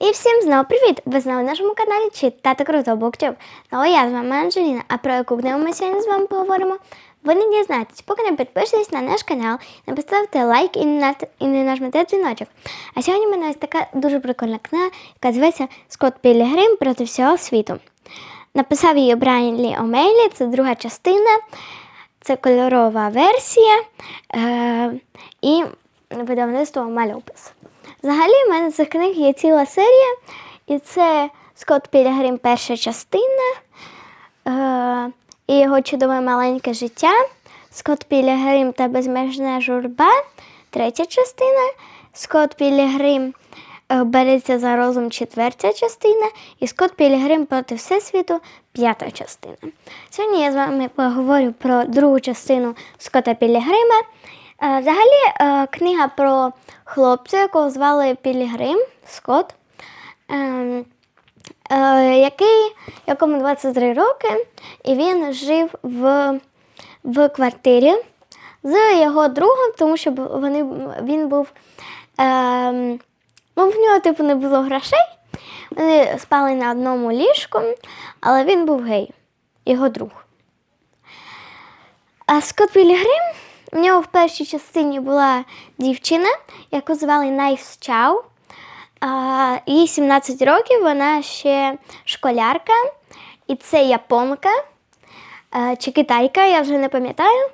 І всім знову привіт! Ви знову на нашому каналі Читати Круто Буктюб. Знову я з вами Анжеліна, а про яку книгу ми сьогодні з вами поговоримо, ви не дізнаєтесь, поки не підпишетесь на наш канал, не поставте лайк і не, і не нажмете дзвіночок. А сьогодні в мене ось така дуже прикольна книга, яка зветься Скотт Пілігрим проти всього світу. Написав її Брайан Лі Омейлі, це друга частина, це кольорова версія е- і видавництво Мальопис. Взагалі, в мене цих книг є ціла серія, і це Скотт Пілігрим перша частина, е- і його чудове маленьке життя, Скотт Пілігрим та безмежна журба, третя частина, Скотт Пілігрим е, береться за розум, четверта частина, і Скотт Пілігрим проти Всесвіту, п'ята частина. Сьогодні я з вами поговорю про другу частину Скотта Пілігрима. Е, Взагалі, е, книга про хлопця, якого звали Пілігрим Скотт, ем, е, який, якому 23 роки, і він жив в, в квартирі з його другом, тому що вони, він був. Ем, ну, в нього, типу, не було грошей. Вони спали на одному ліжку, але він був гей, його друг. А Скотт Пілігрим, в нього в першій частині була дівчина, яку звали Найс Чау. Їй 17 років, вона ще школярка, і це японка чи китайка, я вже не пам'ятаю.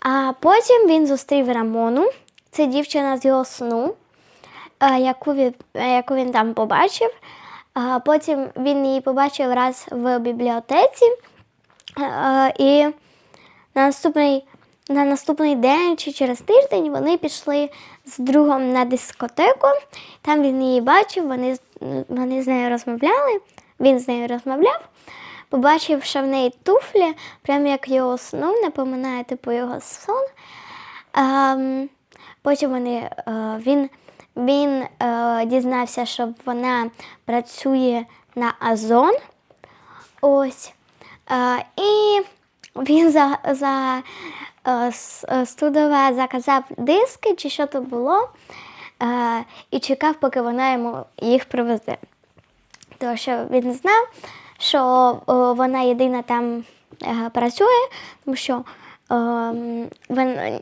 А потім він зустрів Рамону, це дівчина з його сну, яку він, яку він там побачив. Потім він її побачив раз в бібліотеці. І на наступний, на наступний день чи через тиждень вони пішли з другом на дискотеку. Там він її бачив, вони, вони з нею розмовляли, він з нею розмовляв. Побачив, що в неї туфлі, прямо як його сну, напоминає типу його сон. Ем, потім вони, е, він, він е, дізнався, що вона працює на Озон. Ось. Е, і він за, за е, е, студова заказав диски, чи що то було, е, і чекав, поки вона йому їх привезе. Тому що він знав, що вона єдина там працює, тому що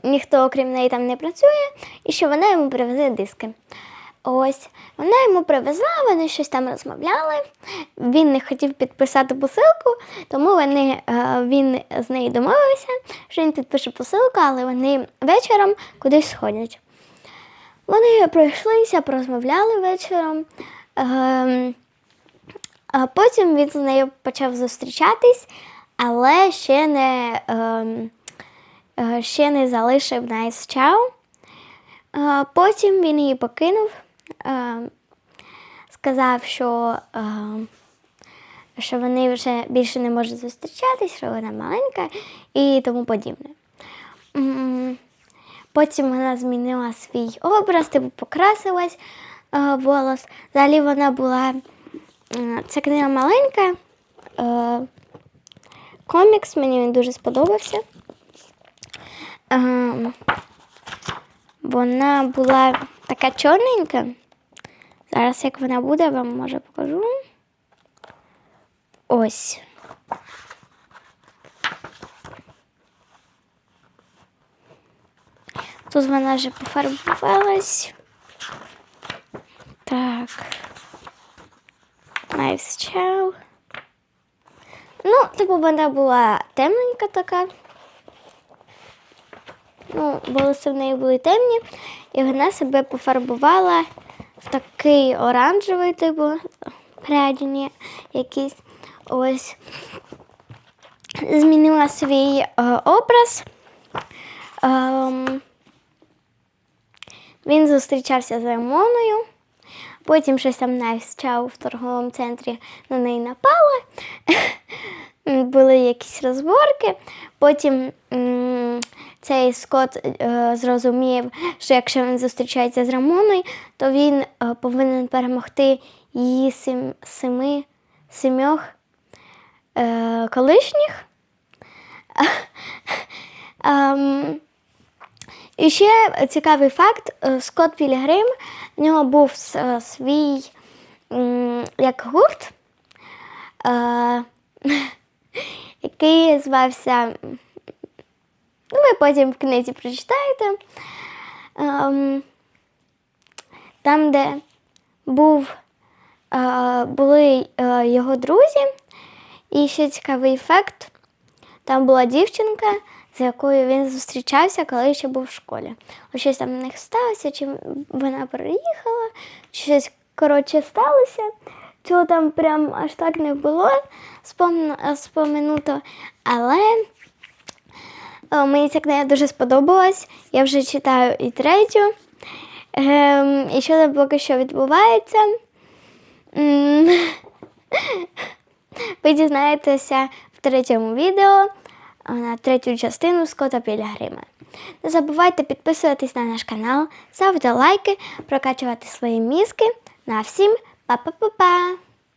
ніхто окрім неї там не працює, і що вона йому привезе диски. Ось вона йому привезла, вони щось там розмовляли. Він не хотів підписати посилку, тому вони, е, він з нею домовився, що він підпише посилку, але вони вечором кудись сходять. Вони пройшлися, порозмовляли вечором. Ем, а потім він з нею почав зустрічатись, але ще не, ем, е, ще не залишив Nice Chow. Е, Потім він її покинув, сказав, що, е, що вони вже більше не можуть зустрічатись, що вона маленька і тому подібне. Потім вона змінила свій образ, типу покрасилась е, волос. Взагалі вона була. е, Ця книга маленька. Е, комікс мені він дуже сподобався. Ем, вона була така чорненька. Зараз як вона буде, вам може покажу. Ось. Тут вона вже пофарбувалась. Так. Nice chow. Ну, типу, вона була темненька така. Ну, волоси в неї були темні, і вона себе пофарбувала в такий оранжевий, типу, прядіні якийсь. Ось. Змінила свій е, образ. Ем, він зустрічався з Рамоною. Потім щось там навчав в торговому центрі на неї напали. Були якісь розборки. Потім цей Скот е, зрозумів, що якщо він зустрічається з Рамоною, то він е, повинен перемогти її сім, семи, сімьох е, колишніх. Ем, і ще цікавий факт: Скотт Пілігрим, в нього був свій як гурт, який звався. Ну, ви потім в книзі прочитаєте. Ем, там, де був, е, були е, його друзі, і ще цікавий факт. Там була дівчинка, з якою він зустрічався, коли ще був в школі. Ось щось там в них сталося, чи вона переїхала, чи щось коротше сталося. Цього там прям аж так не було споминуто. Але мені ця книга дуже сподобалась. Я вже читаю і третю. Ем, і що там поки що відбувається? Ви дізнаєтеся в третьому відео на третю частину Скота Пілігрима. Не забувайте підписуватись на наш канал, ставити лайки, прокачувати свої мізки. На всім 爸爸爸爸。